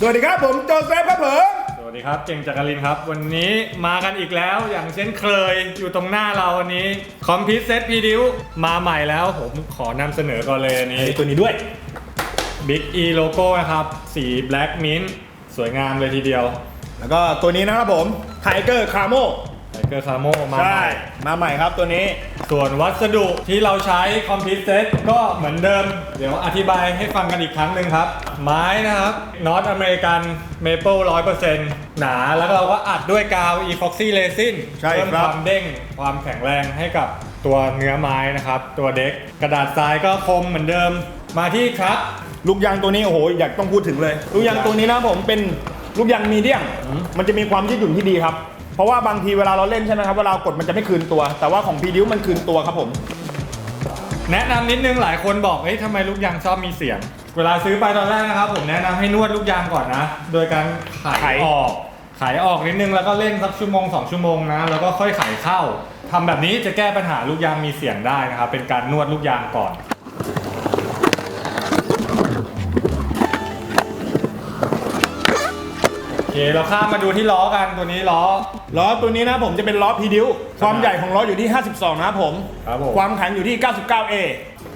สวัสดีครับผมโจเซฟครับผมสวัสดีครับเก่งจักรินครับ วันนี้มากันอีกแล้วอย่างเช่นเคยอยู่ตรงหน้าเราวันนี้คอมพิวเซตพีดิวมาใหม่แล้วผมขอนำเสนอก่อนเลยอันนี้ตัวนี้ด้วย Big E โลโก้นะครับ สี Black Mint สวยงามเลยทีเดียว แล้วก็ตัวนี้นะครับผมไทเกอร์คาโมไท เกอร์คาโมมาใหใช่ม่มาใหม่ครับตัวนี้ ส่วนวัสดุที่เราใช้คอมพิวเซตก็เหมือนเดิม เดี๋ยวอธิบายให้ฟังกันอีกครั้งหนึ่งครับ ไม้นะครับนอตอเมริกันเมเปิลร้อยเปอร์เซ็นต์หนาแล้วเราก็อัดด้วยกาว epoxy resin ใช่เพิ่มครับความเด้งความแข็งแรงให้กับตัวเนื้อไม้นะครับ ตัวเด็กกระดาษทรายก็คมเหมือนเดิมมาที่ครับ ลูกยางตัวนี้โอ้โหอยากต้องพูดถึงเลย ลูกยางตัวนี้นะผมเป็นลูกยางมีเดียมอืมมันจะมีความยืดหยุ่นที่ดีครับ เพราะว่าบางทีเวลาเราเล่นใช่ไหมครับเวลากดมันจะไม่คืนตัว แต่ว่าของพีดิวมันคืนตัวครับผม แนะนำนิดนึงหลายคนบอกเฮ้ยทำไมลูกยางชอบมีเสียง เวลาซื้อไปตอนแรกนะครับ ผมแนะนำให้นวดลูกยางก่อนนะ โดยการไขไข ออกไขออกนิดนึงแล้วก็เล่นสักชั่วโมงสองชั่วโมงนะ แล้วก็ค่อยไขเข้าทำแบบนี้จะแก้ปัญหาลูกยางมีเสียงได้นะครับ เป็นการนวดลูกยางก่อน โอเคเราข้ามมาดูที่ล้อกันตัวนี้ล้อ ล้อตัวนี้นะผมจะเป็นล้อพีดิวความใหญ่ของล้ออยู่ที่ 52 นะครับผมครับผม ความแข็งอยู่ที่ 99A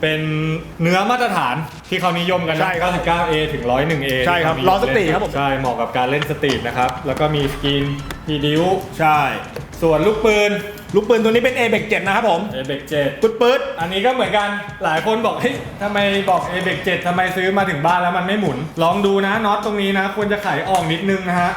เป็นเนื้อมาตรฐานที่เขานิยมกันนะใช่ครับ 99A ถึง 101A ใช่ครับที่ล้อสตรีทครับผม ใช่ เหมาะกับการเล่นสตรีทนะครับ แล้วก็มีสกรีนพีดิวใช่ ส่วนลูกปืนลูกปืนตัวนี้เป็น a b e x 7นะครับผม a b e x 7ปึ๊ดปึ๊ดอันนี้ก็เหมือนกัน หลายคนบอก เฮ้ยทำไมบอก a b e x 7ทำไมซื้อมาถึงบ้านแล้วมันไม่หมุน ลองดูนะน็อตตรงนี้นะ ควรจะไขออกนิดนึงนะฮะ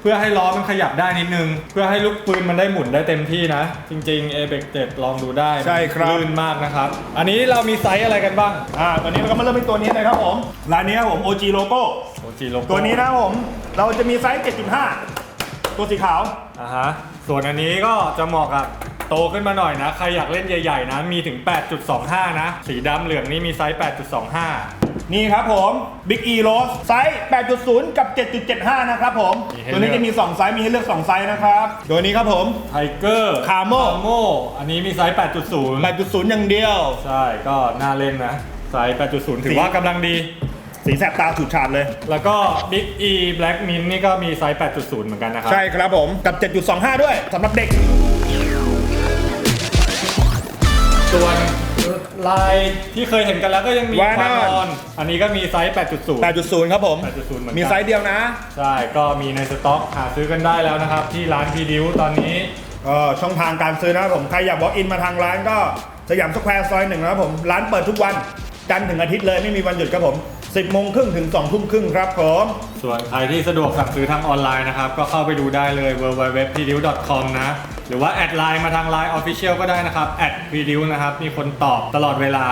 เพื่อให้ล้อมันขยับได้นิดนึง เพื่อให้ลูกปืนมันได้หมุนได้เต็มที่นะ จริงๆ a b e x 7ลองดูได้ใช่ครับ ลื่นมากนะครับ อันนี้เรามีไซส์อะไรกันบ้าง อ่าตอนนี้เราก็มาเริ่มที่ตัวนี้เลยครับผมร้านนี้ครับผม OG Logo โอจีโลโก้ตัวนี้นะครับผมเราจะมีไซส์ 7.5 ตัวสีขาว อ่าฮะส่วนอันนี้ก็จะเหมาะกับโตขึ้นมาหน่อยนะ ใครอยากเล่นใหญ่ๆนะ มีถึง 8.25 นะ สีดำเหลืองนี่มีไซส์ 8.25 นี่ครับผม Big E Rose ไซส์ 8.0 กับ 7.75 นะครับผม มีให้ตัวนี้เลือก จะมี 2 ไซส์ มีให้เลือก 2 ไซส์นะครับ ตัวนี้ครับผม ไทเกอร์ Camo โมอันนี้มีไซส์ 8.0 8.0 อย่างเดียว ใช่ ก็น่าเล่นนะ ไซส์ 8.0 ถือว่ากำลังดี สีแสบตาฉูดฉาดเลย แล้วก็ Big E Black Mint นี่ก็มีไซส์ 8.0 เหมือนกันนะครับ ใช่ครับผม กับ 7.25 ด้วยสำหรับเด็ก ส่วน ลายที่เคยเห็นกันแล้วก็ยังมีวานอนวานอน อันนี้ก็มีไซส์ 8.0 8.0 ครับผม 8.0เหมือนกัน มีไซส์เดียวนะใช่ ก็มีในสต็อกหาซื้อกันได้แล้วนะครับ ที่ร้านพีดิวตอนนี้ ก็ช่องทางการซื้อนะครับผม ใครอยาก walk in มาทางร้านก็สยามสแควร์ซอยหนึ่งนะครับผม ร้านเปิดทุกวัน จันทร์ถึงอาทิตย์เลยไม่มีวันหยุดครับผม 10โมงครึ่งถึง2ทุ่มครึ่งครับผมส่วนใครที่สะดวกสั่งซื้อทางออนไลน์นะครับ ก็เข้าไปดูได้เลย www.pdiu.com นะ หรือว่าแอดไลน์มาทาง Line Official ก็ได้นะครับแอด pdiu นะครับ มีคนตอบตลอดเวลา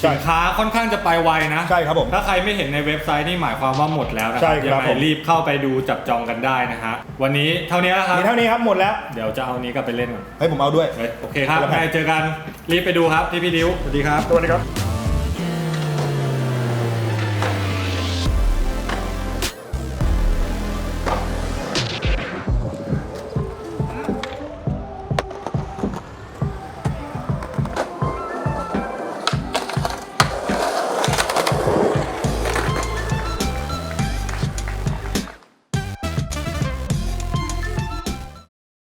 ใช่สินค้าค่อนข้างจะไปไวนะใช่ครับผมถ้าใครไม่เห็นในเว็บไซต์นี่หมายความว่าหมดแล้วนะคใช่รับครับยังไงผม รีบเข้าไปดูจับจองกันได้นะฮะวันนี้เท่านี้แล้วครับมีเท่านี้ครับหมดแล้วเดี๋ยวจะเอานี้กลับไปเล่นก่อนให้ผมเอาด้วย เฮ้ยโอเคครับครับใครเจอกันรีบไปดูครับที่พี่ดิวสวัสดีครับ สวัสดีครับ